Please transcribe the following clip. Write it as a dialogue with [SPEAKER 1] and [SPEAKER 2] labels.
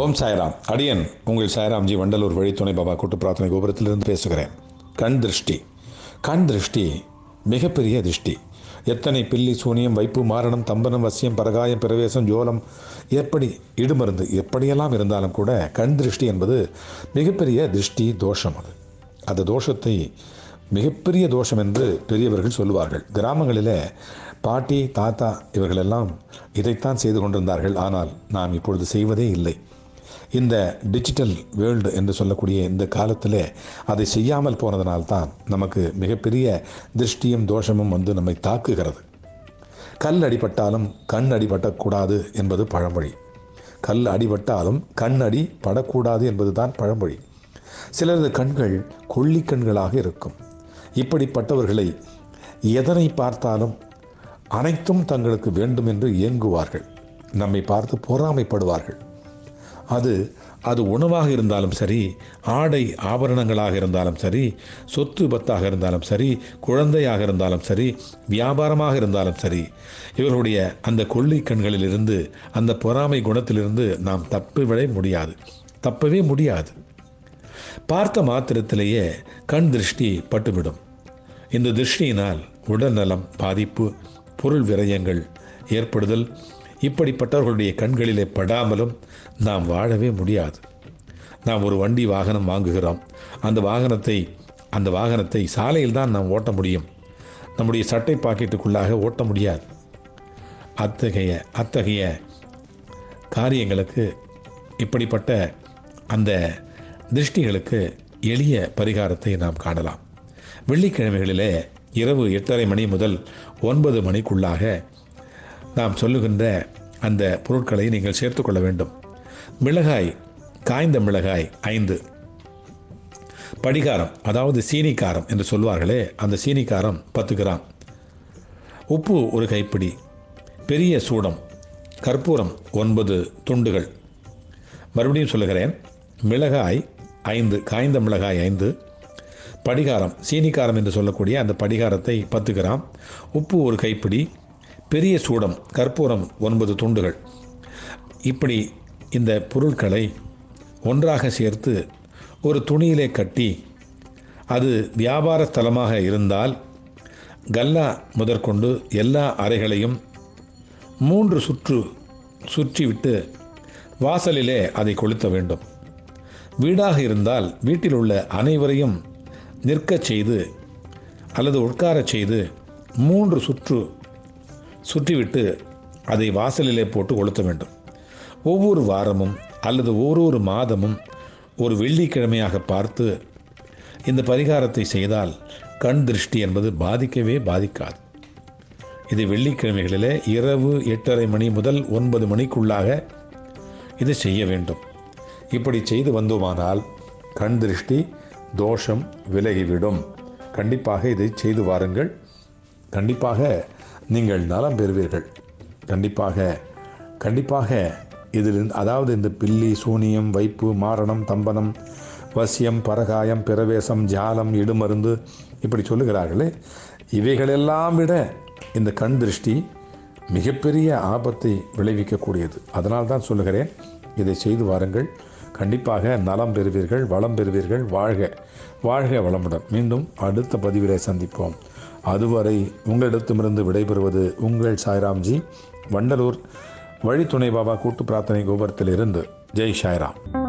[SPEAKER 1] ஓம் சாய்ராம். அடியன் உங்கள் சாய்ராம்ஜி வண்டலூர் வழித்துணை பாபா கூட்டு பிரார்த்தனை கோபுரத்திலிருந்து பேசுகிறேன். கண் திருஷ்டி. கண் திருஷ்டி மிகப்பெரிய திருஷ்டி. எத்தனை பில்லி சூனியம் வைப்பு மாரணம் தம்பனம் வசியம் பரகாயம் பிரவேசம் ஜோலம் எப்படி இடுமருந்து எப்படியெல்லாம் இருந்தாலும் கூட கண் திருஷ்டி என்பது மிகப்பெரிய திருஷ்டி தோஷம் அது. அந்த தோஷத்தை மிகப்பெரிய தோஷம் என்று பெரியவர்கள் சொல்லுவார்கள். கிராமங்களில் பாட்டி தாத்தா இவர்களெல்லாம் இதைத்தான் செய்து கொண்டிருந்தார்கள். ஆனால் நாம் இப்பொழுது செய்வதே இல்லை. இந்த டிஜிட்டல் வேர்ல்டு என்று சொல்லக்கூடிய இந்த காலத்தில் அதை செய்யாமல் போனதனால்தான் நமக்கு மிகப்பெரிய திருஷ்டியும் தோஷமும் வந்து நம்மை தாக்குகிறது. கல் அடிபட்டாலும் கண் அடிபட்டக்கூடாது என்பது பழமொழி. கல் அடிபட்டாலும் கண் அடி படக்கூடாது என்பதுதான் பழமொழி. சிலரது கண்கள் கொள்ளி கண்களாக இருக்கும். இப்படிப்பட்டவர்களை எதனை பார்த்தாலும் அனைத்தும் தங்களுக்கு வேண்டும் என்று ஏங்குவார்கள் நம்மை பார்த்து பொறாமைப்படுவார்கள். அது அது உணவாக இருந்தாலும் சரி ஆடை ஆபரணங்களாக இருந்தாலும் சரி சொத்து பத்தாக இருந்தாலும் சரி குழந்தையாக இருந்தாலும் சரி வியாபாரமாக இருந்தாலும் சரி இவர்களுடைய அந்த கொள்ளை கண்களிலிருந்து அந்த பொறாமை குணத்திலிருந்து நாம் தப்பிவிட முடியாது. தப்பவே முடியாது. பார்த்த மாத்திரத்திலேயே கண் திருஷ்டி பட்டுவிடும். இந்த திருஷ்டியினால் உடல்நலம் பாதிப்பு பொருள் விரயங்கள் ஏற்படுதல் இப்படிப்பட்டவர்களுடைய கண்களிலே படாமலும் நாம் வாழவே முடியாது. நாம் ஒரு வண்டி வாகனம் வாங்குகிறோம். அந்த வாகனத்தை அந்த வாகனத்தை சாலையில் தான் நாம் ஓட்ட முடியும். நம்முடைய சட்டை பாக்கெட்டுக்குள்ளாக ஓட்ட முடியாது. அத்தகைய அத்தகைய காரியங்களுக்கு இப்படிப்பட்ட அந்த திருஷ்டிகளுக்கு எளிய பரிகாரத்தை நாம் காணலாம். வெள்ளிக்கிழமைகளிலே இரவு எட்டரை மணி முதல் ஒன்பது மணிக்குள்ளாக நாம் சொல்லுகின்ற அந்த பொருட்களை நீங்கள் சேர்த்துக்கொள்ள வேண்டும். மிளகாய் காய்ந்த மிளகாய் ஐந்து. படிகாரம் அதாவது சீனிக்காரம் என்று சொல்வார்களே அந்த சீனிக்காரம் பத்து கிராம். உப்பு ஒரு கைப்பிடி. பெரிய சூடம் கற்பூரம் ஒன்பது துண்டுகள். மறுபடியும் சொல்லுகிறேன் மிளகாய் ஐந்து காய்ந்த மிளகாய் ஐந்து. படிகாரம் சீனிக்காரம் என்று சொல்லக்கூடிய அந்த படிகாரத்தை பத்து கிராம். உப்பு ஒரு கைப்பிடி பெரிய சூடம் கற்பூரம் ஒன்பது துண்டுகள். இப்படி இந்த பொருட்களை ஒன்றாக சேர்த்து ஒரு துணியிலே கட்டி அது வியாபார ஸ்தலமாக இருந்தால் கல்லா முதற்கொண்டு எல்லா அறைகளையும் மூன்று சுற்று சுற்றிவிட்டு வாசலிலே அதை கொளுத்த வேண்டும். வீடாக இருந்தால் வீட்டில் உள்ள அனைவரையும் நிற்கச் செய்து அல்லது உட்காரச் செய்து மூன்று சுற்று சுற்றிவிட்டு அதை வாசலிலே போட்டு கொளுத்த வேண்டும். ஒவ்வொரு வாரமும் அல்லது ஒவ்வொரு மாதமும் ஒரு வெள்ளிக்கிழமையாக பார்த்து இந்த பரிகாரத்தை செய்தால் கண் திருஷ்டி என்பது பாதிக்கவே பாதிக்காது. இது வெள்ளிக்கிழமைகளிலே இரவு எட்டரை மணி முதல் ஒன்பது மணிக்குள்ளாக இதை செய்ய வேண்டும். இப்படி செய்து வந்தோமானால் கண் திருஷ்டி தோஷம் விலகிவிடும். கண்டிப்பாக இதை செய்து வாருங்கள். கண்டிப்பாக நீங்கள் நலம் பெறுவீர்கள். கண்டிப்பாக கண்டிப்பாக இதில் அதாவது இந்த பில்லி சூனியம் வைப்பு மாரணம் தம்பனம் வசியம் பரகாயம் பிரவேசம் ஜாலம் இடுமருந்து இப்படி சொல்லுகிறார்களே. இவைகளெல்லாம் விட இந்த கண் திருஷ்டி மிகப்பெரிய ஆபத்தை விளைவிக்கக்கூடியது. அதனால் தான் சொல்லுகிறேன் இதை செய்து வாருங்கள். கண்டிப்பாக நலம் பெறுவீர்கள் வளம் பெறுவீர்கள் வாழ்க. வாழ்க வளமுடன். மீண்டும் அடுத்த பதிவிலே சந்திப்போம். அதுவரை உங்களிடத்திலிருந்து விடைபெறுவது உங்கள் சாய்ராம்ஜி வண்டலூர் வழித்துணை பாபா கூட்டு பிரார்த்தனை கோபுரத்திலிருந்து. ஜெய் சாய்ராம்.